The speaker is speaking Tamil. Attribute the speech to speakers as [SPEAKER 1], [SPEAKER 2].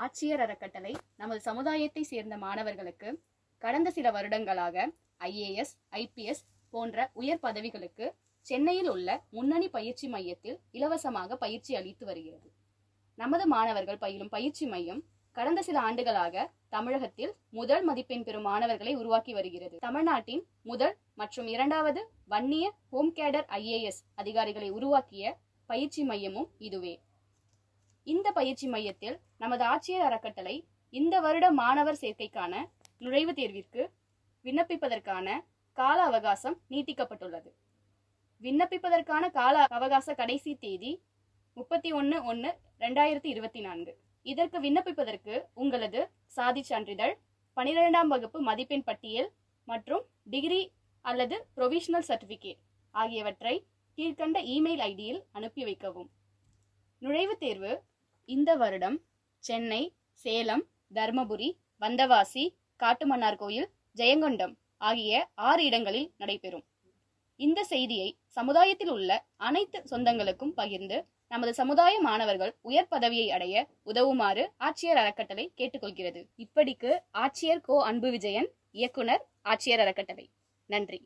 [SPEAKER 1] ஆட்சியர் அறக்கட்டளை நமது சமுதாயத்தை சேர்ந்த மாணவர்களுக்கு கடந்த சில வருடங்களாக ஐஏஎஸ் ஐபிஎஸ் போன்ற உயர் பதவிகளுக்கு சென்னையில் உள்ள முன்னணி பயிற்சி மையத்தில் இலவசமாக பயிற்சி அளித்து வருகிறது. நமது மாணவர்கள் பயிலும் பயிற்சி மையம் கடந்த சில ஆண்டுகளாக தமிழகத்தில் முதல் மதிப்பெண் பெறும் மாணவர்களை உருவாக்கி வருகிறது. தமிழ்நாட்டின் முதல் மற்றும் இரண்டாவது வன்னிய ஹோம் கேடர் ஐஏஎஸ் அதிகாரிகளை உருவாக்கிய பயிற்சி மையமும் இதுவே. பயிற்சி மையத்தில் நமது ஆட்சியர் அறக்கட்டளை இந்த வருட மாணவர் சேர்க்கைக்கான நுழைவுத் தேர்விற்கு விண்ணப்பிப்பதற்கான கால அவகாசம் நீட்டிக்கப்பட்டுள்ளது. விண்ணப்பிப்பதற்கான கால அவகாச கடைசி தேதி முப்பத்தி ஒன்று ஒன்று ரெண்டாயிரத்தி இருபத்தி நான்கு. இதற்கு விண்ணப்பிப்பதற்கு உங்களது சாதி சான்றிதழ் பனிரெண்டாம் வகுப்பு மதிப்பெண் பட்டியல் மற்றும் டிகிரி அல்லது ப்ரொவிஷனல் சர்டிஃபிகேட் ஆகியவற்றை கீழ்கண்ட இமெயில் ஐடியில் அனுப்பி வைக்கவும். நுழைவுத் தேர்வு இந்த வருடம் சென்னை சேலம் தர்மபுரி வந்தவாசி காட்டுமன்னார்கோயில் ஜெயங்கொண்டம் ஆகிய ஆறு இடங்களில் நடைபெறும். இந்த செய்தியை சமுதாயத்தில் உள்ள அனைத்து சொந்தங்களுக்கும் பகிர்ந்து நமது சமுதாய மாணவர்கள் உயர் பதவியை அடைய உதவுமாறு ஆட்சியர் அறக்கட்டளை கேட்டுக்கொள்கிறது. இப்படிக்கு ஆட்சியர் கோ அன்பு விஜயன் இயக்குனர் ஆட்சியர் அறக்கட்டளை. நன்றி.